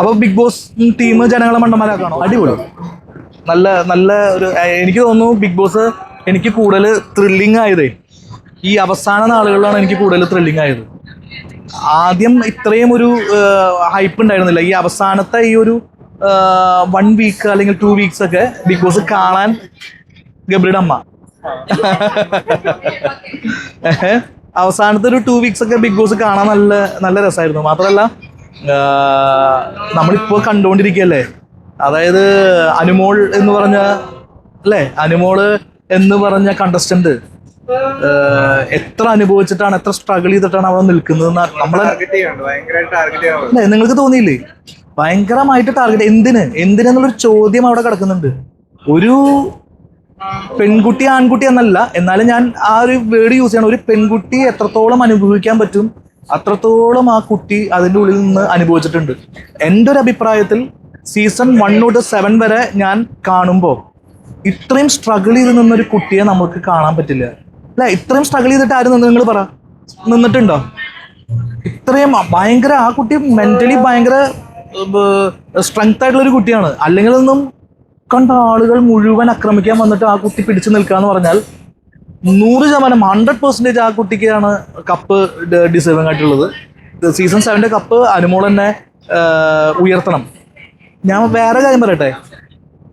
അപ്പൊ big boss team ജനങ്ങളെ മണ്ടന്മാരാക്കാണോ? അടിപൊളി. നല്ല നല്ല ഒരു എനിക്ക് തോന്നുന്നു ബിഗ് ബോസ് എനിക്ക് കൂടുതൽ ത്രില്ലിംഗ് ആയതേ ഈ അവസാന നാളുകളിലാണ് എനിക്ക് കൂടുതൽ ത്രില്ലിംഗ് ആയത്. ആദ്യം ഇത്രയും ഒരു ഹൈപ്പ് ഉണ്ടായിരുന്നില്ല. ഈ അവസാനത്തെ ഈ ഒരു വൺ വീക്ക് അല്ലെങ്കിൽ ടു വീക്സ് ഒക്കെ ബിഗ് ബോസ് കാണാൻ ഗബ്രിയുടെ അമ്മ. അവസാനത്തെ ഒരു ടു വീക്സ് ഒക്കെ ബിഗ് ബോസ് കാണാൻ നല്ല നല്ല രസമായിരുന്നു. മാത്രമല്ല നമ്മളിപ്പോ കണ്ടുകൊണ്ടിരിക്കുകയല്ലേ അതായത് അനുമോൾ എന്ന് പറഞ്ഞ അല്ലേ? അനുമോൾ എന്ന് പറഞ്ഞ കണ്ടസ്റ്റന്റ് എത്ര അനുഭവിച്ചിട്ടാണ് എത്ര സ്ട്രഗിൾ ചെയ്തിട്ടാണ് അവിടെ നിൽക്കുന്നത് നമ്മളെ അല്ലേ നിങ്ങൾക്ക് തോന്നിയില്ലേ? ഭയങ്കരമായിട്ട് ടാർഗറ്റ് എന്തിന്? എന്തിനെന്നുള്ളൊരു ചോദ്യം അവിടെ കിടക്കുന്നുണ്ട്. ഒരു പെൺകുട്ടി ആൺകുട്ടി എന്നല്ല എന്നാലും ഞാൻ ആ ഒരു വേർഡ് യൂസ് ചെയ്യണം. ഒരു പെൺകുട്ടി എത്രത്തോളം അനുഭവിക്കാൻ പറ്റും? അത്രത്തോളം ആ കുട്ടി അതിന്റെ ഉള്ളിൽ നിന്ന് അനുഭവിച്ചിട്ടുണ്ട്. എന്റെ ഒരു അഭിപ്രായത്തിൽ സീസൺ വൺ തൊട്ട് സെവൻ വരെ ഞാൻ കാണുമ്പോൾ ഇത്രയും സ്ട്രഗിൾ ചെയ്ത് നിന്നൊരു കുട്ടിയെ നമുക്ക് കാണാൻ പറ്റില്ല. അല്ല? ഇത്രയും സ്ട്രഗിൾ ചെയ്തിട്ട് ആരും നിന്ന്? നിങ്ങൾ പറ. നിന്നിട്ടുണ്ടോ? ഇത്രയും ഭയങ്കര ആ കുട്ടി മെന്റലി ഭയങ്കര സ്ട്രെങ്ത് ആയിട്ടുള്ള ഒരു കുട്ടിയാണ്. അല്ലെങ്കിൽ ഒന്നും കണ്ട ആളുകൾ മുഴുവൻ ആക്രമിക്കാൻ വന്നിട്ട് ആ കുട്ടി പിടിച്ചു നിൽക്കുക എന്ന് പറഞ്ഞാൽ നൂറ് ശതമാനം ഹൺഡ്രഡ് പെർസെന്റേജ് ആ കുട്ടിക്കാണ് കപ്പ് ഡിസേർവിംഗ് ആയിട്ടുള്ളത്. സീസൺ സെവന്റെ കപ്പ് അനുമോൾ തന്നെ ഉയർത്തണം. ഞാൻ വേറെ കാര്യം പറയട്ടെ?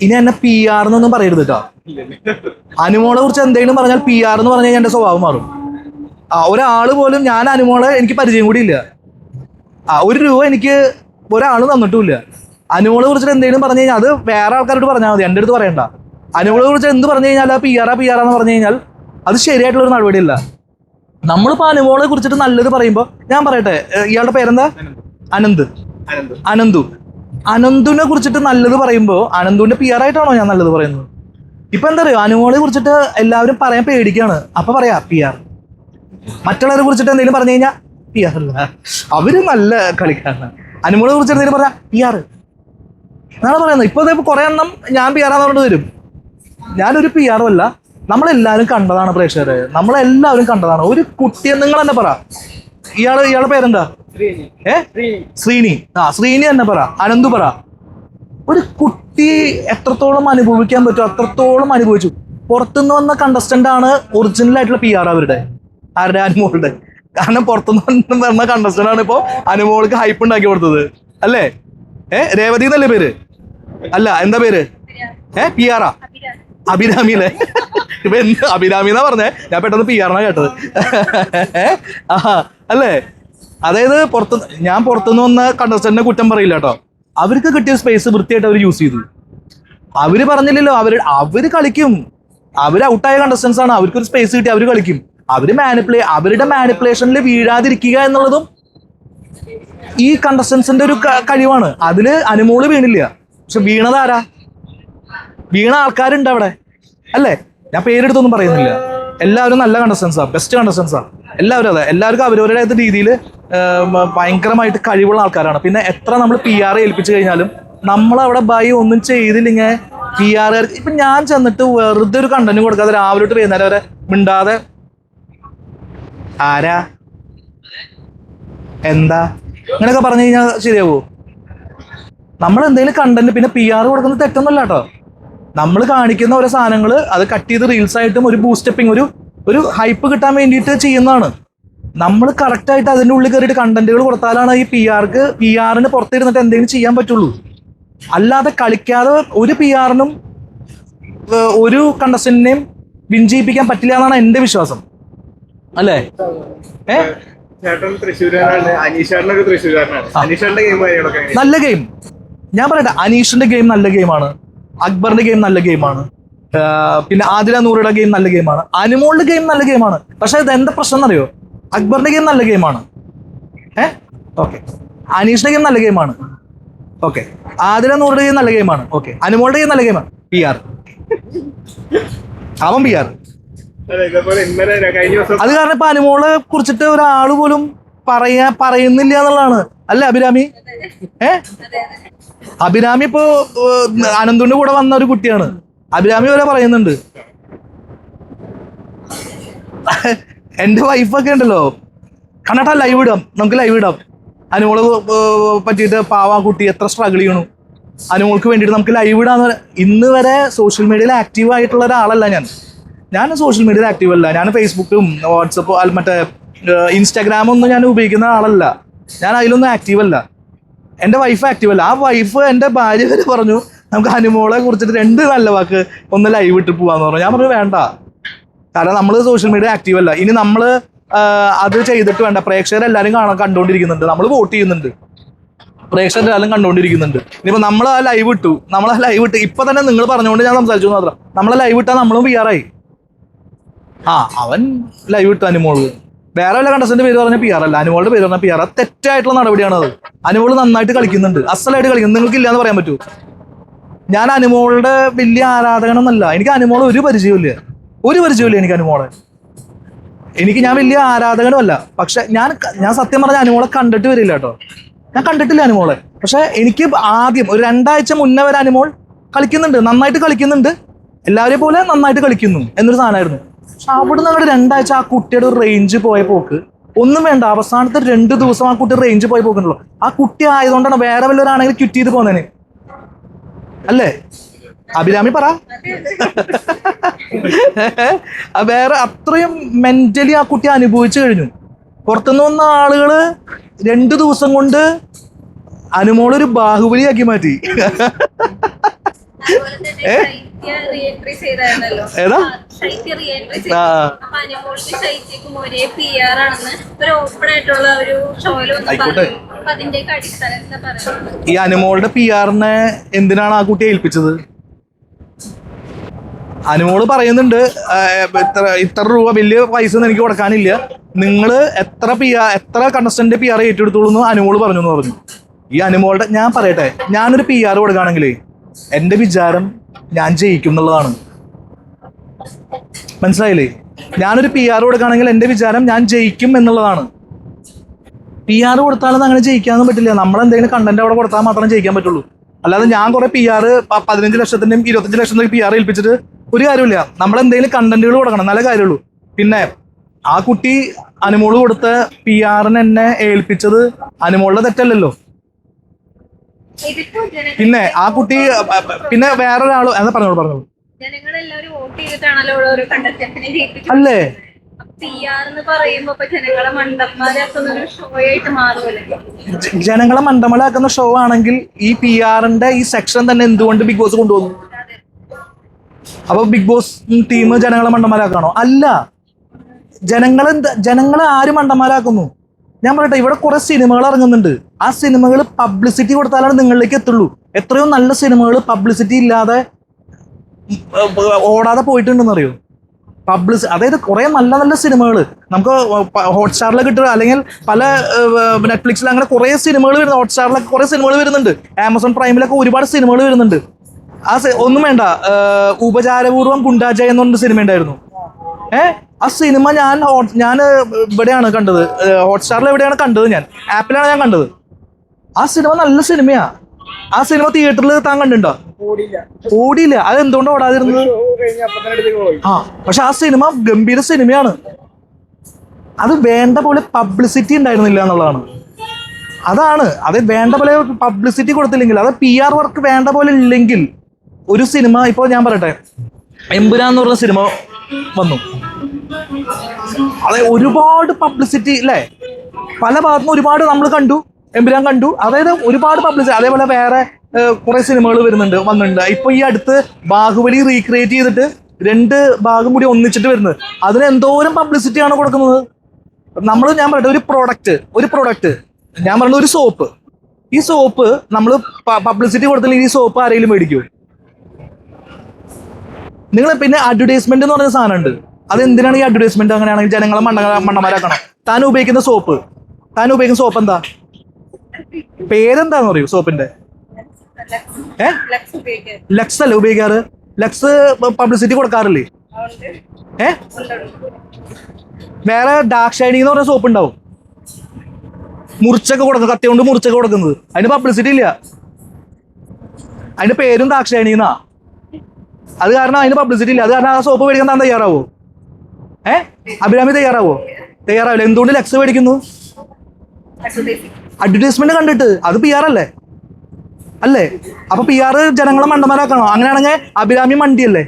ഇനി എന്നെ പി ആർ എന്നൊന്നും പറയരുത് കേട്ടോ അനുമോളെ കുറിച്ച് എന്തെങ്കിലും പറഞ്ഞാൽ പി ആർ എന്ന് പറഞ്ഞു കഴിഞ്ഞാൽ എന്റെ സ്വഭാവം മാറും. ആ ഒരാൾ പോലും ഞാൻ അനുമോളെ എനിക്ക് പരിചയം കൂടി ഇല്ല. ആ ഒരു രൂപ എനിക്ക് ഒരാൾ തന്നിട്ടുമില്ല. അനുമോളെ കുറിച്ച് എന്തെങ്കിലും പറഞ്ഞു കഴിഞ്ഞാൽ അത് വേറെ ആൾക്കാരോട് പറഞ്ഞാൽ മതി. എന്റെ അടുത്ത് പറയണ്ട. അനുമോളെ കുറിച്ച് എന്ത് പറഞ്ഞു കഴിഞ്ഞാൽ പി ആർ ആ പി ആർ എന്ന് പറഞ്ഞു കഴിഞ്ഞാൽ അത് ശരിയായിട്ടുള്ള ഒരു നടപടിയല്ല നമ്മളിപ്പോൾ അനുഭവങ്ങളെ കുറിച്ചിട്ട് നല്ലത് പറയുമ്പോൾ ഞാൻ പറയട്ടെ ഇയാളുടെ പേരെന്താ? അനന്ത്. അനന്ത്. അനന്തു. അനന്തുവിനെ കുറിച്ചിട്ട് നല്ലത് പറയുമ്പോൾ അനന്തുവിന്റെ പി ആയിട്ടാണോ ഞാൻ നല്ലത് പറയുന്നത്? ഇപ്പൊ എന്താ പറയുക അനുമോളെ കുറിച്ചിട്ട് എല്ലാവരും പറയാൻ പേടിക്കാണ്. അപ്പൊ പറയാ പി ആർ മറ്റുള്ളവരെ കുറിച്ചിട്ട് എന്തെങ്കിലും പറഞ്ഞു കഴിഞ്ഞാൽ പി ആർ അല്ല. അവർ നല്ല കളിക്കാരാണ്. അനുമോളെ കുറിച്ച് എന്തെങ്കിലും പറയാ പി ആർ എന്നാണ് പറയുന്നത്? ഇപ്പൊ കുറെ എണ്ണം ഞാൻ പി ആർ ആണെന്ന് വരും. ഞാനൊരു പി ആറും അല്ല. നമ്മളെല്ലാവരും കണ്ടതാണ് പ്രേക്ഷകരെ. നമ്മളെല്ലാവരും കണ്ടതാണ്. ഒരു കുട്ടിയെ നിങ്ങൾ തന്നെ പറ. ഇയാൾ ഇയാളുടെ പേരെന്താ? ഏ? ശ്രീനി. ആ ശ്രീനി തന്നെ പറ. അനന്തു പറ. ഒരു കുട്ടി എത്രത്തോളം അനുഭവിക്കാൻ പറ്റും അത്രത്തോളം അനുഭവിച്ചു. പുറത്തുനിന്ന് വന്ന കണ്ടസ്റ്റന്റ് ആണ് ഒറിജിനൽ ആയിട്ടുള്ള പി ആർ അവരുടെ. ആരുടെ? അനുമോളുടെ. കാരണം പുറത്തുനിന്ന് വന്ന കണ്ടസ്റ്റന്റ് ആണ് ഇപ്പോ അനുമോൾക്ക് ഹൈപ്പ് ഉണ്ടാക്കി കൊടുത്തത്. അല്ലേ? ഏ രേവതി എന്നല്ലേ പേര്? അല്ല എന്താ പേര്? ഏ പി ആറാ അഭിരാമി അല്ലേ? ഇപ്പൊ എന്ത് അഭിരാമി എന്നാ പറഞ്ഞേ? ഞാൻ പെട്ടെന്ന് പി ആറിനാ കേട്ടത്? ആഹാ അല്ലേ? അതായത് പുറത്ത് ഞാൻ പുറത്തുനിന്ന് വന്ന കണ്ടസ്റ്റന്റിനെ കുറ്റം പറയില്ല കേട്ടോ. അവർക്ക് കിട്ടിയ സ്പേസ് വൃത്തിയായിട്ട് അവർ യൂസ് ചെയ്തു. അവർ പറഞ്ഞില്ലല്ലോ അവർ അവർ കളിക്കും. അവർ ഔട്ടായ കണ്ടസ്റ്റൻസ് ആണ്. അവർക്ക് ഒരു സ്പേസ് കിട്ടി അവർ കളിക്കും. അവർ മാനിപ്പുലേ അവരുടെ മാനിപ്പുലേഷനിൽ വീഴാതിരിക്കുക എന്നുള്ളതും ഈ കണ്ടസ്റ്റൻസിന്റെ ഒരു കഴിവാണ്. അതിൽ അനുമോൾ വീണില്ല. പക്ഷെ വീണതാരാ വീണ ആൾക്കാരുണ്ട് അവിടെ. അല്ലേ? ഞാൻ പേരെടുത്തൊന്നും പറയുന്നില്ല. എല്ലാവരും നല്ല കണ്ടസ്റ്റൻസാണ് ബെസ്റ്റ് കണ്ടസ്റ്റൻസാണ് എല്ലാവരും അതെ. എല്ലാവർക്കും അവരവരുടെ രീതിയിൽ ഭയങ്കരമായിട്ട് കഴിവുള്ള ആൾക്കാരാണ്. പിന്നെ എത്ര നമ്മൾ പി ആർ ഏൽപ്പിച്ചു കഴിഞ്ഞാലും നമ്മളവിടെ ബൈ ഒന്നും ചെയ്തില്ലെങ്കിൽ പി ആർ ഇപ്പം ഞാൻ ചെന്നിട്ട് വെറുതെ ഒരു കണ്ടന്റ് കൊടുക്കാതെ രാവിലെ തൊട്ട് വൈകുന്നേരം വരെ മിണ്ടാതെ ആരാ? എന്താ? ഇങ്ങനെയൊക്കെ പറഞ്ഞു കഴിഞ്ഞാൽ ശരിയാവോ? നമ്മൾ എന്തെങ്കിലും കണ്ടന്റ് പിന്നെ പി ആർ കൊടുക്കുന്നത് തെറ്റൊന്നുമല്ല കേട്ടോ. നമ്മൾ കാണിക്കുന്ന ഓരോ സാധനങ്ങൾ അത് കട്ട് ചെയ്ത് റീൽസ് ആയിട്ടും ഒരു ബൂസ്റ്റപ്പിംഗ് ഒരു ഒരു ഹൈപ്പ് കിട്ടാൻ വേണ്ടിയിട്ട് ചെയ്യുന്നതാണ്. നമ്മൾ കറക്റ്റ് ആയിട്ട് അതിന്റെ ഉള്ളിൽ കയറിയിട്ട് കണ്ടന്റുകൾ കൊടുത്താലാണ് ഈ പി ആർക്ക് പി ആറിന് പുറത്തിരുന്നിട്ട് എന്തെങ്കിലും ചെയ്യാൻ പറ്റുള്ളൂ. അല്ലാതെ കളിക്കാതെ ഒരു പി ആറിനും ഒരു കണ്ടസ്റ്റന്റിനെയും വിഞ്ചയിപ്പിക്കാൻ പറ്റില്ല എന്നാണ് എന്റെ വിശ്വാസം. അല്ലേ? ഏ? നല്ല ഗെയിം ഞാൻ പറയട്ടെ അനീഷിന്റെ ഗെയിം നല്ല ഗെയിമാണ് അക്ബറിന്റെ ഗെയിം നല്ല ഗെയിമാണ് പിന്നെ ആദില നൂറുടെ ഗെയിം നല്ല ഗെയിമാണ് അനുമോളുടെ ഗെയിം നല്ല ഗെയിമാണ് പക്ഷെ ഇത് എന്താ പ്രശ്നം എന്നറിയോ? അക്ബറിന്റെ ഗെയിം നല്ല ഗെയിമാണ് ഏ? ഓക്കെ അനീഷിന്റെ ഗെയിം നല്ല ഗെയിമാണ് ഓക്കെ ആദില നൂറുടെ ഗെയിം നല്ല ഗെയിമാണ് ഓക്കെ അനുമോളുടെ ഗെയിം നല്ല ഗെയിമാണ് പി ആർ അവൻ പി ആർ അതെ, കാരണം ഇപ്പൊ അനുമോളെ കുറിച്ചിട്ട് ഒരാൾ പോലും പറയാ പറയുന്നില്ല എന്നുള്ളതാണ്. അല്ലേ അഭിരാമി? ഏ? അഭിരാമി ഇപ്പോ അനന്തുവിന്റെ കൂടെ വന്ന ഒരു കുട്ടിയാണ്. അഭിരാമി വരെ പറയുന്നുണ്ട്. എന്റെ വൈഫൊക്കെ ഉണ്ടല്ലോ. കണ്ണട്ടാ ലൈവ് ഇടാം. നമുക്ക് ലൈവ് ഇടാം. അനുമോൾ പറ്റിയിട്ട് പാവ കുട്ടി എത്ര സ്ട്രഗിൾ ചെയ്യണു. അനുമോൾക്ക് വേണ്ടിയിട്ട് നമുക്ക് ലൈവ് ഇടാന്ന് ഇന്ന് വരെ സോഷ്യൽ മീഡിയയിൽ ആക്റ്റീവ് ആയിട്ടുള്ള ഒരാളല്ല ഞാൻ. ഞാൻ സോഷ്യൽ മീഡിയയിൽ ആക്റ്റീവ് അല്ല. ഞാൻ ഫേസ്ബുക്കും വാട്സപ്പും മറ്റേ ഇൻസ്റ്റാഗ്രാമൊന്നും ഞാൻ ഉപയോഗിക്കുന്ന ആളല്ല. ഞാൻ അതിലൊന്നും ആക്റ്റീവ് അല്ല. എന്റെ വൈഫ് ആക്റ്റീവ് അല്ല. ആ വൈഫ് എന്റെ ഭാര്യ വരെ പറഞ്ഞു നമുക്ക് അനുമോളെ കുറിച്ചിട്ട് രണ്ട് നല്ല വാക്ക് ഒന്ന് ലൈവ് ഇട്ട് പോവാന്ന് പറഞ്ഞു. ഞാൻ പറഞ്ഞു വേണ്ട. കാരണം നമ്മൾ സോഷ്യൽ മീഡിയ ആക്റ്റീവ് അല്ല. ഇനി നമ്മൾ അത് ചെയ്തിട്ട് വേണ്ട. പ്രേക്ഷകർ പ്രേക്ഷകരെല്ലാവരും കാണാൻ കണ്ടുകൊണ്ടിരിക്കുന്നുണ്ട് നമ്മൾ വോട്ട് ചെയ്യുന്നുണ്ട്. പ്രേക്ഷകരെല്ലാവരും കണ്ടുകൊണ്ടിരിക്കുന്നുണ്ട് ഇനിയിപ്പോൾ നമ്മൾ ആ ലൈവ് ഇട്ടു. നമ്മൾ ആ ലൈവ് ഇട്ട് ഇപ്പൊ തന്നെ നിങ്ങൾ പറഞ്ഞുകൊണ്ട് ഞാൻ സംസാരിച്ചു മാത്രം. നമ്മളെ ലൈവ് ഇട്ടാൽ നമ്മളും പി ആ അവൻ ലൈവ് ഇട്ടു അനുമോൾ വേറെ വല്ല കണ്ടസ്റ്റന്റ് പേര് പറഞ്ഞ പി ആർ അല്ല. അനുമോളുടെ പേര് പറഞ്ഞ പി ആർ തെറ്റായിട്ടുള്ള നടപടിയാണ് അത് അനുമോൾ നന്നായിട്ട് കളിക്കുന്നുണ്ട്. അസലായിട്ട് കളിക്കുന്നു. നിങ്ങൾക്ക് ഇല്ലാന്ന് പറയാൻ പറ്റൂ. ഞാൻ അനുമോളുടെ വലിയ ആരാധകനൊന്നല്ല. എനിക്ക് അനുമോൾ ഒരു പരിചയമില്ല ഒരു പരിചയമില്ല എനിക്ക് അനുമോളെ. എനിക്ക് ഞാൻ വലിയ ആരാധകനുമല്ല. പക്ഷെ ഞാൻ ഞാൻ സത്യം പറഞ്ഞ അനുമോളെ കണ്ടിട്ട് വരില്ല കേട്ടോ. ഞാൻ കണ്ടിട്ടില്ല അനുമോളെ. പക്ഷെ എനിക്ക് ആദ്യം ഒരു രണ്ടാഴ്ച മുന്നേ വരെ അനുമോൾ കളിക്കുന്നുണ്ട്. നന്നായിട്ട് കളിക്കുന്നുണ്ട്. എല്ലാവരെയും പോലെ നന്നായിട്ട് കളിക്കുന്നു എന്നൊരു സാധനമായിരുന്നു. അവിടുന്ന് അങ്ങോട്ട് രണ്ടാഴ്ച ആ കുട്ടിയുടെ ഒരു റേഞ്ച് പോയ പോക്ക്. ഒന്നും വേണ്ട അവസാനത്തെ രണ്ട് ദിവസം ആ കുട്ടി റേഞ്ച് പോയി പോക്കുന്നുള്ളൂ ആ കുട്ടി ആയതുകൊണ്ടാണ് വേറെ വല്ലവരാണെങ്കിൽ ക്വിറ്റ് ചെയ്ത് പോകുന്നതിന് അല്ലേ? അഭിരാമി പറ. വേറെ അത്രയും മെന്റലി ആ കുട്ടി അനുഭവിച്ചു കഴിഞ്ഞു. പുറത്തുനിന്ന് വന്ന ആളുകൾ രണ്ടു ദിവസം കൊണ്ട് അനുമോളൊരു ബാഹുബലിയാക്കി മാറ്റി. ഏതാ? ഈ അനുമോളുടെ പി ആറിനെ എന്തിനാണ് ആ കുട്ടിയെ ഏൽപ്പിച്ചത്? അനുമോൾ പറയുന്നുണ്ട് ഇത്ര ഇത്ര രൂപ വലിയ പൈസ ഒന്നും എനിക്ക് കൊടുക്കാനില്ല. നിങ്ങൾ എത്ര പി ആർ എത്ര കണ്ടസ്റ്റന്റ് പി ആർ ഏറ്റെടുത്തോളൂ എന്ന് അനുമോൾ പറഞ്ഞു എന്ന് പറഞ്ഞു. ഈ അനുമോളുടെ ഞാൻ പറയട്ടെ ഞാനൊരു പി ആർ കൊടുക്കുകയാണെങ്കിലേ എന്റെ വിചാരം ഞാൻ ജയിക്കും എന്നുള്ളതാണ്. മനസ്സിലായില്ലേ? ഞാനൊരു പി ആർ കൊടുക്കുകയാണെങ്കിൽ എന്റെ വിചാരം ഞാൻ ജയിക്കും എന്നുള്ളതാണ്. പി ആർ കൊടുത്താലും അങ്ങനെ ജയിക്കാനൊന്നും പറ്റില്ല. നമ്മൾ എന്തെങ്കിലും കണ്ടന്റ് അവിടെ കൊടുത്താൽ മാത്രമേ ജയിക്കാൻ പറ്റുള്ളൂ. അല്ലാതെ ഞാൻ കുറെ പി ആർ പതിനഞ്ച് ലക്ഷത്തിന്റെയും ഇരുപത്തഞ്ച് ലക്ഷത്തിന്റെയും പി ആർ ഏൽപ്പിച്ചിട്ട് ഒരു കാര്യമില്ല നമ്മൾ എന്തെങ്കിലും കണ്ടന്റുകൾ കൊടുക്കണം. നല്ല കാര്യമുള്ളൂ. പിന്നെ ആ കുട്ടി അനുമോൾ കൊടുത്ത പി ആറിന് എന്നെ ഏൽപ്പിച്ചത് അനുമോളുടെ തെറ്റല്ലല്ലോ. പിന്നെ ആ കുട്ടി പിന്നെ വേറൊരാൾ എന്താ പറഞ്ഞോളൂ പറഞ്ഞോളൂ. വോട്ട് ചെയ്തിട്ടാണല്ലോ ഓരോ കണ്ടസ്റ്റന്റിനെ ജയിപ്പിക്കുന്നത്. അല്ലേ? ജനങ്ങളെ മണ്ടമലാക്കുന്ന ഷോ ആണെങ്കിൽ ഈ പി ആറിന്റെ ഈ സെക്ഷൻ തന്നെ എന്തുകൊണ്ട് ബിഗ് ബോസ് കൊണ്ടുവന്നു? അപ്പൊ ബിഗ് ബോസ് ടീം ജനങ്ങളെ മണ്ടന്മാരാക്കാണോ? അല്ല. ജനങ്ങളെ ജനങ്ങളെ ആര് മണ്ടന്മാരാക്കുന്നു? ഞാൻ പറയട്ടെ ഇവിടെ കുറെ സിനിമകൾ ഇറങ്ങുന്നുണ്ട്. ആ സിനിമകൾ പബ്ലിസിറ്റി കൊടുത്താലാണ് നിങ്ങളിലേക്ക് എത്തുള്ളൂ. എത്രയോ നല്ല സിനിമകൾ പബ്ലിസിറ്റി ഇല്ലാതെ ഓടാതെ പോയിട്ടുണ്ടെന്ന് അറിയോ പബ്ലിസ് അതായത് കുറെ നല്ല നല്ല സിനിമകൾ നമുക്ക് ഹോട്ട്സ്റ്റാറിൽ കിട്ടുക അല്ലെങ്കിൽ പല നെറ്റ്ഫ്ലിക്സിൽ അങ്ങനെ കുറെ സിനിമകൾ വരുന്നു ഹോട്ട്സ്റ്റാറിലൊക്കെ കുറെ സിനിമകൾ വരുന്നുണ്ട്. ആമസോൺ പ്രൈമിലൊക്കെ ഒരുപാട് സിനിമകൾ വരുന്നുണ്ട്. ആ ഒന്നും വേണ്ട ഉപചാരപൂർവം ഗുണ്ടാജയ എന്ന് പറഞ്ഞ സിനിമ ഉണ്ടായിരുന്നു. ഏ? ആ സിനിമ ഞാൻ ഞാൻ ഇവിടെയാണ് കണ്ടത്. ഹോട്ട്സ്റ്റാറിൽ എവിടെയാണ് കണ്ടത് ഞാൻ? ആപ്പിലാണ് ഞാൻ കണ്ടത്. ആ സിനിമ നല്ല സിനിമയാ. ആ സിനിമ തിയേറ്ററിൽ താൻ കണ്ടിട്ടുണ്ടോ? ഓടിയില്ല. അത് എന്തുകൊണ്ട് ഓടാതിരുന്നത്? ആ പക്ഷെ ആ സിനിമ ഗംഭീര സിനിമയാണ്. അത് വേണ്ട പോലെ പബ്ലിസിറ്റി ഉണ്ടായിരുന്നില്ല എന്നുള്ളതാണ്. അതാണ്. അത് വേണ്ട പോലെ പബ്ലിസിറ്റി കൊടുത്തില്ലെങ്കിൽ അത് പി ആർ വർക്ക് വേണ്ട പോലെ ഇല്ലെങ്കിൽ ഒരു സിനിമ ഇപ്പോൾ ഞാൻ പറയട്ടെ. എമ്പുരാൻ എന്ന് പറഞ്ഞ സിനിമ വന്നു. അതെ ഒരുപാട് പബ്ലിസിറ്റി അല്ലേ പല ഭാഗത്തും ഒരുപാട് നമ്മൾ കണ്ടു. എമ്പുരാൻ കണ്ടു. അതായത് ഒരുപാട് പബ്ലിസിറ്റി അതേപോലെ വേറെ കുറെ സിനിമകൾ വരുന്നുണ്ട് വന്നിട്ടുണ്ട്. ഇപ്പൊ ഈ അടുത്ത് ബാഹുബലി റീക്രിയേറ്റ് ചെയ്തിട്ട് രണ്ട് ഭാഗം കൂടി ഒന്നിച്ചിട്ട് വരുന്നത്. അതിന് എന്തോരം പബ്ലിസിറ്റി ആണ് കൊടുക്കുന്നത്? നമ്മൾ ഞാൻ പറയട്ടെ ഒരു പ്രോഡക്റ്റ് ഒരു പ്രോഡക്റ്റ് ഞാൻ പറഞ്ഞ ഒരു സോപ്പ് ഈ സോപ്പ് നമ്മൾ പബ്ലിസിറ്റി കൊടുത്തില്ലെങ്കിൽ ഈ സോപ്പ് ആരെങ്കിലും മേടിക്കൂ നിങ്ങൾ പിന്നെ അഡ്വർടൈസ്മെന്റ് എന്ന് പറഞ്ഞ സാധനമുണ്ട്. അത് എന്തിനാണ് ഈ അഡ്വർടൈസ്മെന്റ് അങ്ങനെയാണെങ്കിൽ ജനങ്ങളെ മണ്ണ മണ്ണമാരാക്കണം താൻ ഉപയോഗിക്കുന്ന സോപ്പ് താൻ ഉപയോഗിക്കുന്ന സോപ്പ് എന്താ? പേരെന്താന്ന് പറയൂ സോപ്പിന്റെ? ഏ? ലക്സ് അല്ലേ ഉപയോഗിക്കാറ്. ലക്സ് പബ്ലിസിറ്റി കൊടുക്കാറില്ലേ? ഏ? വേറെ ഡാർക്ക് ഷൈനിങ് എന്ന് പറഞ്ഞ സോപ്പ് ഉണ്ടാവും മുറിച്ചൊക്കെ കൊടുക്കുന്നത് കത്തി കൊണ്ട് മുറിച്ചൊക്കെ കൊടുക്കുന്നത്. അതിന് പബ്ലിസിറ്റി ഇല്ല. അതിന്റെ പേരും ഡാർക്ക് ഷൈനിങ് എന്നാ അത് കാരണം അതിന് പബ്ലിസിറ്റി ഇല്ല. അത് കാരണം ആ സോപ്പ് മേടിക്കാൻ താൻ തയ്യാറാവോ? ഏ? അഭിരാമി തയ്യാറാവോ? തയ്യാറാവില്ല. എന്തുകൊണ്ട് ലക്സ് മേടിക്കുന്നു? അഡ്വർടൈസ്മെന്റ് കണ്ടിട്ട്. അത് പി ആർ അല്ലേ? അല്ലേ? അപ്പൊ പി ആർ ജനങ്ങളെ മണ്ടന്മാരാക്കണോ? അങ്ങനെയാണെങ്കിൽ അഭിരാമി മണ്ടിയല്ലേ?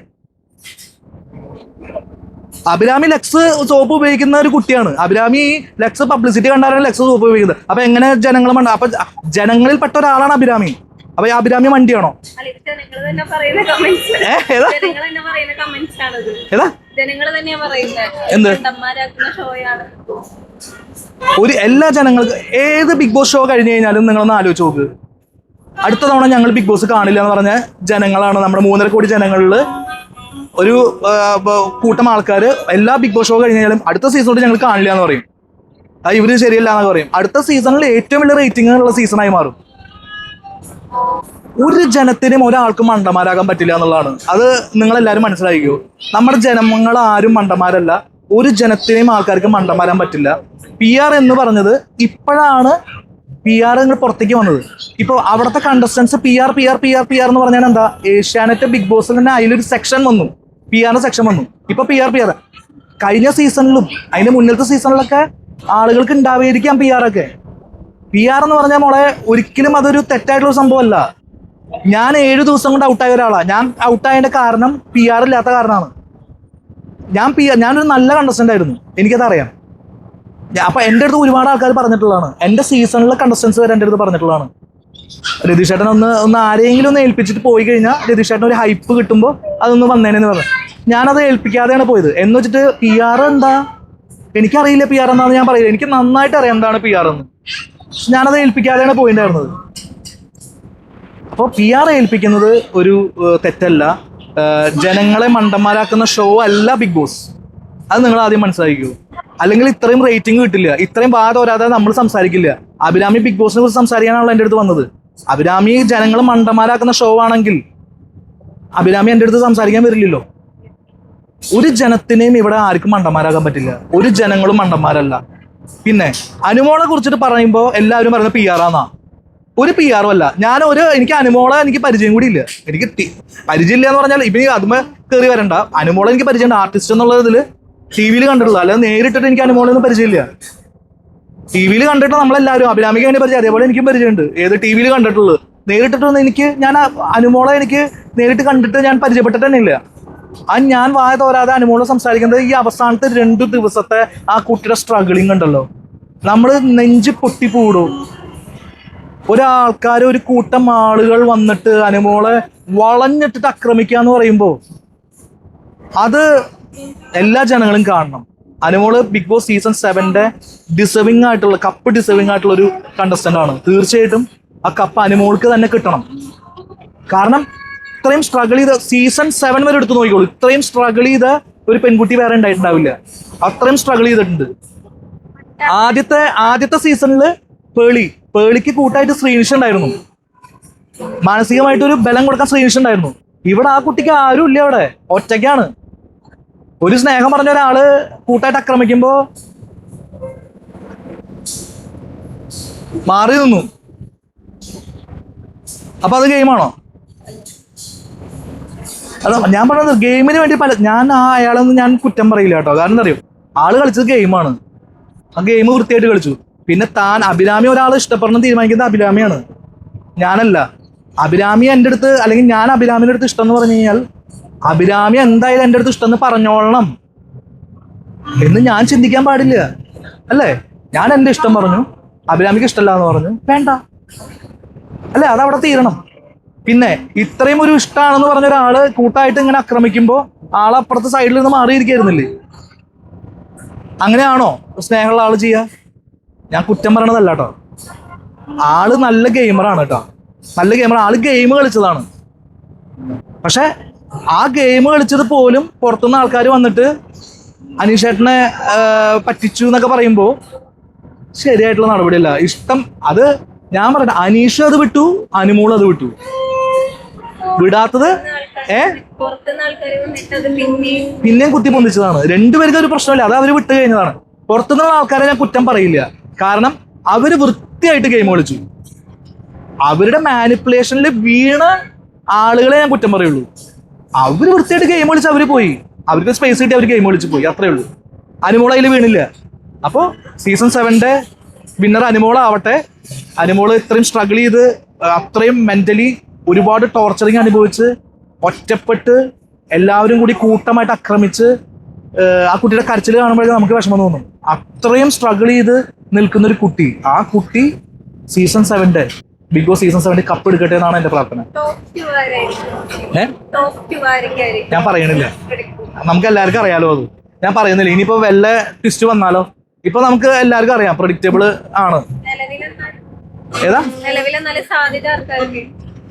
അഭിരാമി ലക്സ് സോപ്പ് ഉപയോഗിക്കുന്ന ഒരു കുട്ടിയാണ്. അഭിരാമി ലക്സ് പബ്ലിസിറ്റി കണ്ടാലാണ് ലക്സ് സോപ്പ് ഉപയോഗിക്കുന്നത്. അപ്പൊ എങ്ങനെ ജനങ്ങൾ മണ്ട അപ്പൊ ജനങ്ങളിൽ പെട്ട ഒരാളാണ് അഭിരാമി. അപ്പൊ ഈ അഭിരാമി മണ്ടിയാണോ? ഏതാ? എന്ത്? ഒരു എല്ലാ ജനങ്ങൾക്ക് ഏത് ബിഗ് ബോസ് ഷോ കഴിഞ്ഞു കഴിഞ്ഞാലും നിങ്ങളൊന്ന് ആലോചിച്ച് നോക്ക്. അടുത്ത തവണ ഞങ്ങൾ ബിഗ് ബോസ് കാണില്ല എന്ന് പറഞ്ഞ ജനങ്ങളാണ് നമ്മുടെ മൂന്നര കോടി ജനങ്ങളിൽ ഒരു കൂട്ടം ആൾക്കാർ എല്ലാ ബിഗ് ബോസ് ഷോ കഴിഞ്ഞ് കഴിഞ്ഞാലും അടുത്ത സീസണോട് ഞങ്ങൾ കാണില്ല എന്ന് പറയും. അത് ഇവർ ശരിയല്ല എന്നൊക്കെ പറയും. അടുത്ത സീസണിൽ ഏറ്റവും വലിയ റേറ്റിംഗ് ഉള്ള സീസണായി മാറും. ഒരു ജനത്തിനും ഒരാൾക്കും മണ്ടന്മാരാകാൻ പറ്റില്ല എന്നുള്ളതാണ്. അത് നിങ്ങൾ എല്ലാവരും മനസ്സിലാക്കിക്കോ. നമ്മുടെ ജനങ്ങൾ ആരും മണ്ടന്മാരല്ല. ഒരു ജനത്തിനെയും ആൾക്കാർക്ക് മണ്ടന്മാരാൻ പറ്റില്ല. പി ആർ എന്ന് പറഞ്ഞത് ഇപ്പോഴാണ് പി ആർ നിങ്ങൾ പുറത്തേക്ക് വന്നത്. ഇപ്പോൾ അവിടുത്തെ contestants P R P R P R P R എന്ന് പറഞ്ഞാൽ എന്താ? ഏഷ്യാനെറ്റ് ബിഗ് ബോസിൽ തന്നെ അതിലൊരു സെക്ഷൻ വന്നു. പി ആറിന്റെ സെക്ഷൻ വന്നു. ഇപ്പൊ പി ആർ പി ആർ കഴിഞ്ഞ സീസണിലും അതിന്റെ മുന്നിലത്തെ സീസണിലൊക്കെ ആളുകൾക്ക് ഉണ്ടാവുകയായിരിക്കാം പി ആർ ഒക്കെ. പി ആർ എന്ന് പറഞ്ഞാൽ മോളെ ഒരിക്കലും അതൊരു തെറ്റായിട്ടുള്ള സംഭവമല്ല. ഞാൻ ഏഴു ദിവസം കൊണ്ട് ഔട്ടായ ഒരാളാണ് ഞാൻ ഔട്ടായതിന്റെ കാരണം പി ആർ ഇല്ലാത്ത കാരണമാണ്. ഞാൻ പി ഞാനൊരു നല്ല കണ്ടസ്റ്റന്റ് ആയിരുന്നു. എനിക്കത് അറിയാം ഞാ- അപ്പൊ എന്റെ അടുത്ത് ഒരുപാട് ആൾക്കാർ പറഞ്ഞിട്ടുള്ളതാണ്. എന്റെ സീസണിലെ കണ്ടസ്റ്റൻസ് വരെ എന്റെ അടുത്ത് പറഞ്ഞിട്ടുള്ളതാണ്. രതീഷ് ചേട്ടൻ ഒന്ന് ഒന്ന് ആരെങ്കിലും ഒന്ന് ഏൽപ്പിച്ചിട്ട് പോയി കഴിഞ്ഞാൽ രതീഷ് ചേട്ടൻ ഒരു ഹൈപ്പ് കിട്ടുമ്പോൾ അതൊന്ന് വന്നേനെന്ന് പറഞ്ഞു. ഞാനത് ഏൽപ്പിക്കാതെയാണ് പോയത്. എന്ന് വെച്ചിട്ട് പി ആർ എന്താ? എനിക്കറിയില്ല പി ആർ എന്താണെന്ന് ഞാൻ പറയില്ല എനിക്ക് നന്നായിട്ട് അറിയാം എന്താണ് പി ആർ എന്ന്. ഞാനത് ഏൽപ്പിക്കാതെയാണ് പോയിണ്ടായിരുന്നത്. അപ്പോൾ പി ആർ ഏൽപ്പിക്കുന്നത് ഒരു തെറ്റല്ല. ജനങ്ങളെ മണ്ടന്മാരാക്കുന്ന ഷോ അല്ല ബിഗ് ബോസ് അത് നിങ്ങൾ ആദ്യം മനസ്സിലാക്കിക്കൂ. അല്ലെങ്കിൽ ഇത്രയും റേറ്റിംഗ് കിട്ടില്ല. ഇത്രയും വാദം വരാതെ നമ്മൾ സംസാരിക്കില്ല. അഭിരാമി ബിഗ് ബോസിനെ കുറിച്ച് സംസാരിക്കാനാണല്ലോ എന്റെ അടുത്ത് വന്നത്. അഭിരാമി ജനങ്ങൾ മണ്ടന്മാരാക്കുന്ന ഷോ ആണെങ്കിൽ അഭിരാമി എന്റെ അടുത്ത് സംസാരിക്കാൻ വരില്ലല്ലോ. ഒരു ജനത്തിനെയും ഇവിടെ ആർക്കും മണ്ടന്മാരാകാൻ പറ്റില്ല. ഒരു ജനങ്ങളും മണ്ടന്മാരല്ല. പിന്നെ അനുമോളെ കുറിച്ചിട്ട് പറയുമ്പോൾ എല്ലാവരും പറയുന്നത് പി ആർ ആന്നാ. ഒരു പി ആറും അല്ല. ഞാൻ ഒരു എനിക്ക് അനുമോളെ എനിക്ക് പരിചയം കൂടി ഇല്ല. എനിക്ക് പരിചയം പരിചയമില്ല എന്ന് പറഞ്ഞാൽ ഇപ്പം അതുമേ കയറി വരണ്ട. അനുമോളെ എനിക്ക് പരിചയമുണ്ട്. ആർട്ടിസ്റ്റ് എന്നുള്ള ഇതിൽ ടി വിയിൽ കണ്ടിട്ടുള്ളൂ. അല്ലാതെ നേരിട്ടിട്ട് എനിക്ക് അനുമോളെ ഒന്നും പരിചയമില്ല. ടി വിയിൽ കണ്ടിട്ട് നമ്മളെല്ലാവരും അഭിരാമിക്ക് വേണ്ടി പരിചയം അതേപോലെ എനിക്കും പരിചയമുണ്ട്. ഏത് ടി വിയിൽ കണ്ടിട്ടുള്ളൂ നേരിട്ടിട്ടൊന്നും എനിക്ക് ഞാൻ അനുമോളെ എനിക്ക് നേരിട്ട് കണ്ടിട്ട് ഞാൻ പരിചയപ്പെട്ടിട്ട് തന്നെ ഇല്ല. ആ ഞാൻ വായ തോരാതെ അനുമോളെ സംസാരിക്കുന്നത് ഈ അവസാനത്തെ രണ്ടു ദിവസത്തെ ആ കുട്ടിയുടെ സ്ട്രഗിളിങ് ഉണ്ടല്ലോ. നമ്മൾ നെഞ്ച് പൊട്ടിപ്പൂടും ഒരാൾക്കാർ ഒരു കൂട്ടം ആളുകൾ വന്നിട്ട് അനുമോളെ വളഞ്ഞിട്ടിട്ട് ആക്രമിക്കുക എന്ന് പറയുമ്പോൾ അത് എല്ലാ ജനങ്ങളും കാണണം. അനുമോൾ ബിഗ് ബോസ് സീസൺ സെവന്റെ ഡിസേർവിംഗ് ആയിട്ടുള്ള കപ്പ് ഡിസേർവിംഗ് ആയിട്ടുള്ള ഒരു കണ്ടസ്റ്റന്റ് ആണ്. തീർച്ചയായിട്ടും ആ കപ്പ് അനുമോൾക്ക് തന്നെ കിട്ടണം. കാരണം ഇത്രയും സ്ട്രഗിൾ ചെയ്ത സീസൺ സെവൻ വരെ എടുത്തു നോക്കിക്കോളൂ. ഇത്രയും സ്ട്രഗിൾ ചെയ്ത ഒരു പെൺകുട്ടി വേറെ ഉണ്ടായിട്ടുണ്ടാവില്ല. അത്രയും സ്ട്രഗിൾ ചെയ്തിട്ടുണ്ട്. ആദ്യത്തെ ആദ്യത്തെ സീസണിൽ പേളി പേളിക്ക് കൂട്ടായിട്ട് ശ്രീനിഷ് ഉണ്ടായിരുന്നു. മാനസികമായിട്ടൊരു ബലം കൊടുക്കാൻ ശ്രീനിഷ് ഉണ്ടായിരുന്നു. ഇവിടെ ആ കുട്ടിക്ക് ആരും ഇല്ല അവിടെ. ഒറ്റയ്ക്കാണ്. ഒരു സ്നേഹം പറഞ്ഞ ഒരാൾ കൂട്ടായിട്ട് ആക്രമിക്കുമ്പോ മാറി നിന്നു. അപ്പൊ അത് ഗെയിമാണോ അല്ല ഞാൻ പറഞ്ഞത് ഗെയിമിന് വേണ്ടി പല ഞാൻ ആ അയാളൊന്നും ഞാൻ കുറ്റം പറയില്ല കേട്ടോ. കാരണം അറിയോ? ആൾ കളിച്ചത് ഗെയിമാണ് ആ ഗെയിം വൃത്തിയായിട്ട് കളിച്ചു. പിന്നെ താൻ അഭിരാമി ഒരാൾ ഇഷ്ടപ്പെടണം തീരുമാനിക്കുന്നത് അഭിരാമിയാണ്. ഞാനല്ല. അഭിരാമി എന്റെ അടുത്ത് അല്ലെങ്കിൽ ഞാൻ അഭിരാമിന്റെ അടുത്ത് ഇഷ്ടം എന്ന് പറഞ്ഞു കഴിഞ്ഞാൽ അഭിരാമി എന്തായാലും എന്റെ അടുത്ത് ഇഷ്ടം എന്ന് പറഞ്ഞോളണം. എന്ന് ഞാൻ ചിന്തിക്കാൻ പാടില്ല. അല്ലേ? ഞാൻ എന്റെ ഇഷ്ടം പറഞ്ഞു. അഭിരാമിക്ക് ഇഷ്ടമല്ല എന്ന് പറഞ്ഞു. വേണ്ട. അല്ലേ? അതവിടെ തീരണം. പിന്നെ ഇത്രയും ഒരു ഇഷ്ടമാണെന്ന് പറഞ്ഞ ഒരാൾ കൂട്ടായിട്ട് ഇങ്ങനെ ആക്രമിക്കുമ്പോൾ ആളപ്പുറത്തെ സൈഡിൽ നിന്ന് മാറിയിരിക്കായിരുന്നില്ലേ അങ്ങനെയാണോ സ്നേഹമുള്ള ആൾ ചെയ്യുക? ഞാൻ കുറ്റം പറയണതല്ല കേട്ടോ ആൾ നല്ല ഗെയിമറാണ് കേട്ടോ നല്ല ഗെയിമർ ആൾ ഗെയിം കളിച്ചതാണ്. പക്ഷെ ആ ഗെയിം കളിച്ചത് പോലും പുറത്തുനിന്ന് ആൾക്കാർ വന്നിട്ട് അനീഷേട്ടനെ പറ്റിച്ചു എന്നൊക്കെ പറയുമ്പോൾ ശരിയായിട്ടുള്ള നടപടിയല്ല. ഇഷ്ടം അത് ഞാൻ പറയട്ടെ അനീഷ് അത് വിട്ടു അനുമോൾ അത് വിട്ടു. വിടാത്തത് ഏ? പിന്നെയും കുത്തി പൊന്തിച്ചതാണ് രണ്ടുപേർക്കും ഒരു പ്രശ്നമില്ല. അത് അവർ വിട്ട് കഴിഞ്ഞതാണ്. പുറത്തുനിന്നുള്ള ആൾക്കാരെ ഞാൻ കുറ്റം പറയില്ല. കാരണം അവർ വൃത്തിയായിട്ട് ഗെയിം കളിച്ചു. അവരുടെ മാനിപ്പുലേഷനിൽ വീണ ആളുകളെ ഞാൻ കുറ്റം പറയുള്ളൂ. അവർ വൃത്തിയായിട്ട് ഗെയിം കളിച്ച് അവർ പോയി. അവർക്ക് സ്പേസ് കിട്ടി അവർ ഗെയിം കളിച്ച് പോയി. അത്രേ ഉള്ളൂ. അനുമോളയിൽ വീണില്ല. അപ്പോൾ സീസൺ സെവന്റെ വിന്നർ അനുമോൾ ഇത്രയും സ്ട്രഗിൾ ചെയ്ത് അത്രയും മെന്റലി ഒരുപാട് ടോർച്ചറിങ് അനുഭവിച്ച് ഒറ്റപ്പെട്ട് എല്ലാവരും കൂടി കൂട്ടമായിട്ട് ആക്രമിച്ച് ആ കുട്ടിയുടെ കരച്ചിൽ കാണുമ്പോഴേ നമുക്ക് വിഷമം തോന്നും. അത്രയും സ്ട്രഗിൾ ചെയ്ത് നിൽക്കുന്ന ഒരു കുട്ടി. ആ കുട്ടി സീസൺ സെവന്റെ ബിഗ് ബോസ് സീസൺ സെവന്റെ കപ്പ് എടുക്കട്ടെ എന്നാണ് എന്റെ പ്രാർത്ഥന. ഞാൻ പറയണില്ല. നമുക്ക് എല്ലാവർക്കും അറിയാലോ അത്. ഞാൻ പറയുന്നില്ല. ഇനിയിപ്പോ വല്ല ട്വിസ്റ്റ് വന്നാലോ? ഇപ്പൊ നമുക്ക് എല്ലാവർക്കും അറിയാം. പ്രൊഡിക്റ്റബിൾ ആണ്. ഏതാ?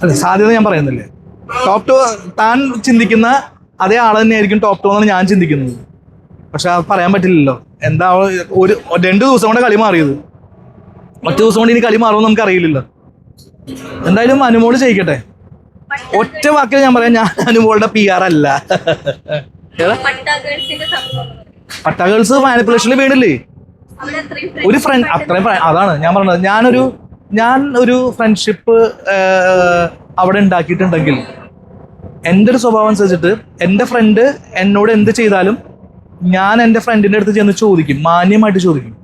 അല്ല സാധ്യത ഞാൻ പറയുന്നില്ലേ. ടോപ്പ് ടു താൻ ചിന്തിക്കുന്ന അതേ ആൾ തന്നെയായിരിക്കും ടോപ്പ് ടു എന്നാണ് ഞാൻ ചിന്തിക്കുന്നത്. പക്ഷെ അത് പറയാൻ പറ്റില്ലല്ലോ. എന്താ ഒരു രണ്ട് ദിവസം കൊണ്ട് കളി മാറിയത്. ഒറ്റ ദിവസം കൊണ്ട് ഇനി കളി മാറുമെന്ന് നമുക്ക് അറിയില്ലല്ലോ. എന്തായാലും അനുമോൾ ചെയ്യിക്കട്ടെ ഒറ്റ വാക്കിൽ ഞാൻ പറയാം ഞാൻ അനുമോളുടെ പി ആർ അല്ല. പട്ടാ ഗേൾസ് മാനിപ്പുലേഷനിൽ വീണില്ലേ? ഒരു ഫ്രണ്ട് അത്രയും അതാണ് ഞാൻ പറഞ്ഞത്. ഞാനൊരു ഞാൻ ഒരു ഫ്രണ്ട്ഷിപ്പ് അവിടെ ഉണ്ടാക്കിയിട്ടുണ്ടെങ്കിൽ എന്റെ ഒരു സ്വഭാവം അനുസരിച്ചിട്ട് എന്റെ ഫ്രണ്ട് എന്നോട് എന്ത് ചെയ്താലും ഞാൻ എന്റെ ഫ്രണ്ടിന്റെ അടുത്ത് ചെന്ന് ചോദിക്കും. മാന്യമായിട്ട് ചോദിക്കും.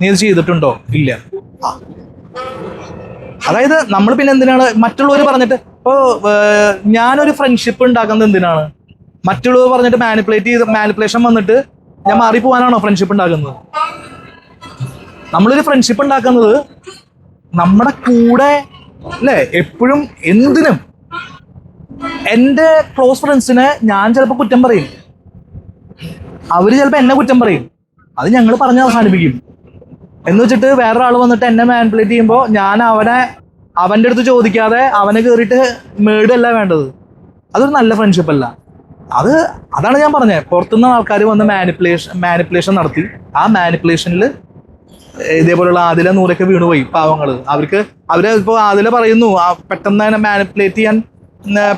നീ ഇത് ചെയ്തിട്ടുണ്ടോ? ഇല്ല. അതായത് നമ്മൾ പിന്നെ എന്തിനാണ്? മറ്റുള്ളവർ പറഞ്ഞിട്ട് ഇപ്പോൾ ഞാനൊരു ഫ്രണ്ട്ഷിപ്പ് ഉണ്ടാക്കുന്നത് എന്തിനാണ്? മറ്റുള്ളവർ പറഞ്ഞിട്ട് മാനിപ്പുലേറ്റ് ചെയ്ത് മാനിപ്പുലേഷൻ വന്നിട്ട് ഞാൻ മാറിപ്പോവാനാണോ ഫ്രണ്ട്ഷിപ്പ് ഉണ്ടാക്കുന്നത്? നമ്മളൊരു ഫ്രണ്ട്ഷിപ്പ് ഉണ്ടാക്കുന്നത് നമ്മുടെ കൂടെ അല്ലേ? എപ്പോഴും എന്തിനും. എന്റെ ക്ലോസ് ഫ്രണ്ട്സിനെ ഞാൻ ചിലപ്പോൾ കുറ്റം പറയും. അവർ ചിലപ്പോൾ എന്നെ കുറ്റം പറയും. അത് ഞങ്ങൾ പറഞ്ഞ് അവസാനിപ്പിക്കും. എന്ന് വെച്ചിട്ട് വേറൊരാൾ വന്നിട്ട് എന്നെ മാനിപ്പുലേറ്റ് ചെയ്യുമ്പോൾ ഞാൻ അവനെ അവന്റെ അടുത്ത് ചോദിക്കാതെ അവനെ കയറിയിട്ട് മേടല്ല വേണ്ടത്. അതൊരു നല്ല ഫ്രണ്ട്ഷിപ്പ് അല്ല. അത് അതാണ് ഞാൻ പറഞ്ഞത് പുറത്തുനിന്ന് ആൾക്കാർ വന്ന് മാനിപ്പുലേഷൻ മാനിപ്പുലേഷൻ നടത്തി. ആ മാനിപ്പുലേഷനിൽ ഇതേപോലുള്ള ആദില നൂറൊക്കെ വീണുപോയി പാവങ്ങൾ അവർക്ക് അവർ ഇപ്പോൾ ആദില പറയുന്നു ആ പെട്ടെന്ന് തന്നെ മാനിപ്പുലേറ്റ് ചെയ്യാൻ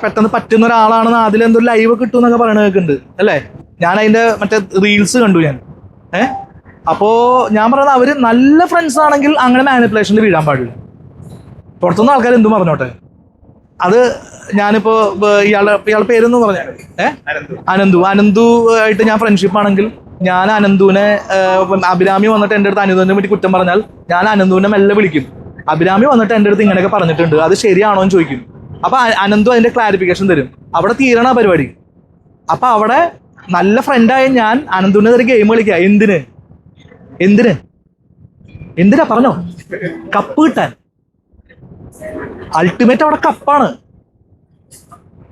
പെട്ടെന്ന് പറ്റുന്ന ഒരാളാണെന്ന് ആദില എന്തോ ലൈവ് കിട്ടും എന്നൊക്കെ പറയണ കേൾക്കുന്നുണ്ട്. അല്ലേ? ഞാൻ അതിന്റെ മറ്റേ റീൽസ് കണ്ടു ഞാൻ. ഏ? അപ്പോ ഞാൻ പറയുന്നത് അവർ നല്ല ഫ്രണ്ട്സ് ആണെങ്കിൽ അങ്ങനെ മാനിപ്പുലേഷനിൽ വീഴാൻ പാടില്ല. പുറത്തുനിന്ന് ആൾക്കാർ എന്തും പറഞ്ഞോട്ടെ. അത് ഞാനിപ്പോ ഇയാളുടെ ഇയാളുടെ പേരെന്ന് പറഞ്ഞ? ഏഹ് അനന്തു. അനന്തു. ആയിട്ട് ഞാൻ ഫ്രണ്ട്ഷിപ്പ് ആണെങ്കിൽ ഞാൻ അനന്തുവിനെ അഭിരാമി വന്നിട്ട് എന്റെ അടുത്ത് അനന്തുവിനെ പറ്റി കുറ്റം പറഞ്ഞാൽ ഞാൻ അനന്തുവിനെ മെല്ലെ വിളിക്കും. അഭിരാമി വന്നിട്ട് എന്റെ അടുത്ത് ഇങ്ങനെയൊക്കെ പറഞ്ഞിട്ടുണ്ട്. അത് ശരിയാണോ എന്ന് ചോദിക്കും. അപ്പൊ അ- അനന്തു അതിന്റെ ക്ലാരിഫിക്കേഷൻ തരും. അവിടെ തീരണ പരിപാടി. അപ്പൊ അവിടെ നല്ല ഫ്രണ്ടായ ഞാൻ അനന്തുവിനെ ഗെയിം കളിക്കുക എന്തിന്? എന്തിന്? എന്തിനാ പറഞ്ഞോ? കപ്പ് കിട്ടാൻ. അൾട്ടിമേറ്റ് അവിടെ കപ്പാണ്.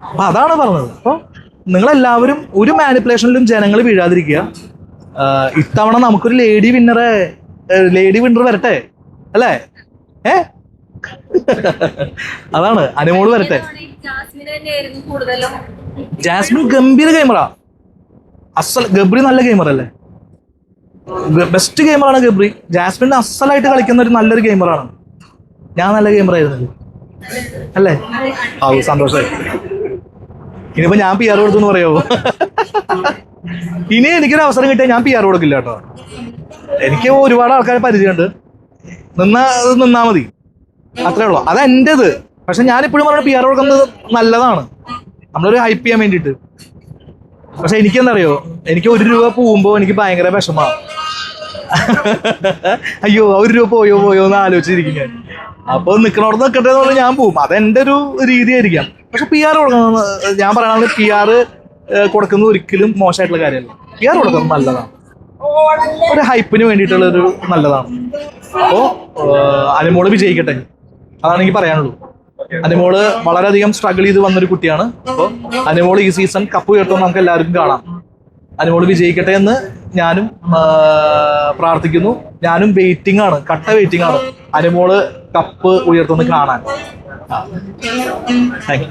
അപ്പൊ അതാണ് പറഞ്ഞത്. അപ്പൊ നിങ്ങളെല്ലാവരും ഒരു മാനിപ്പുലേഷനിലും ജനങ്ങൾ വീഴാതിരിക്കുക. ഇത്തവണ നമുക്കൊരു ലേഡി വിന്നറെ ലേഡി വിന്നർ വരട്ടെ? അല്ലേ? ഏ? അതാണ് അനുമോൾ വരട്ടെ. ജാസ്മിൻ ഗംഭീര ഗെയിമറാ അസൽ ഗബ്രി നല്ല ഗെയിമർ അല്ലേ? ബെസ്റ്റ് ഗെയിമറാണ് ഗബ്രി. ജാസ്മിൻ അസലായിട്ട് കളിക്കുന്ന ഒരു നല്ലൊരു ഗെയിമറാണ് ഞാൻ നല്ല ഗെയിമർ ആയിരുന്നു അല്ലേ? ആ സന്തോഷമായി ഇനിയിപ്പോ ഞാൻ പി ആർ കൊടുത്തു പറയാവോ? ഇനി എനിക്കൊരു അവസരം കിട്ടിയാൽ ഞാൻ പി ആർ കൊടുക്കില്ല കേട്ടോ. എനിക്ക് ഒരുപാട് ആൾക്കാരെ പരിചയമുണ്ട്. നിന്നാ നിന്നാ മതി. അത്രേ ഉള്ളൂ. അതെന്റെത് പക്ഷെ ഞാൻ ഇപ്പോഴും പറഞ്ഞ പി ആർ കൊടുക്കുന്നത് നല്ലതാണ്. നമ്മളൊരു ഹൈപ്പ് ചെയ്യാൻ വേണ്ടിയിട്ട്. പക്ഷെ എനിക്കെന്നറിയോ? എനിക്ക് ഒരു രൂപ പോകുമ്പോ എനിക്ക് ഭയങ്കര വിഷമാണ് അയ്യോ ഒരു രൂപ പോയോ പോയോ എന്ന് ആലോചിച്ചിരിക്കും ഞാൻ. അപ്പൊ നിക്കണോടത്ത് നിൽക്കട്ടെ എന്ന് പറഞ്ഞാൽ ഞാൻ പോകും അതെന്റെ ഒരു രീതിയായിരിക്കാം. പക്ഷെ പി ആർ കൊടുക്കണം. ഞാൻ പറയണത് പി ആർ കൊടുക്കുന്നത് ഒരിക്കലും മോശമായിട്ടുള്ള കാര്യമല്ല. പി ആർ കൊടുക്കുന്നത് നല്ലതാണ്. ഒരു ഹൈപ്പിന് വേണ്ടിയിട്ടുള്ള ഒരു നല്ലതാണ്. അപ്പോ അനുമോൾ വിജയിക്കട്ടെ. അതാണ് എനിക്ക് പറയാനുള്ളൂ. അനുമോൾ വളരെയധികം സ്ട്രഗിൾ ചെയ്ത് വന്നൊരു കുട്ടിയാണ്. അപ്പോൾ അനുമോൾ ഈ സീസൺ കപ്പ് ഉയർത്തുമെന്ന് നമുക്ക് എല്ലാവർക്കും കാണാം. അനുമോൾ വിജയിക്കട്ടെ എന്ന് ഞാനും പ്രാർത്ഥിക്കുന്നു. ഞാനും വെയിറ്റിംഗ് ആണ് കട്ട വെയിറ്റിംഗ് ആണ് അനുമോൾ കപ്പ് ഉയർത്തുന്നത് കാണാൻ. താങ്ക്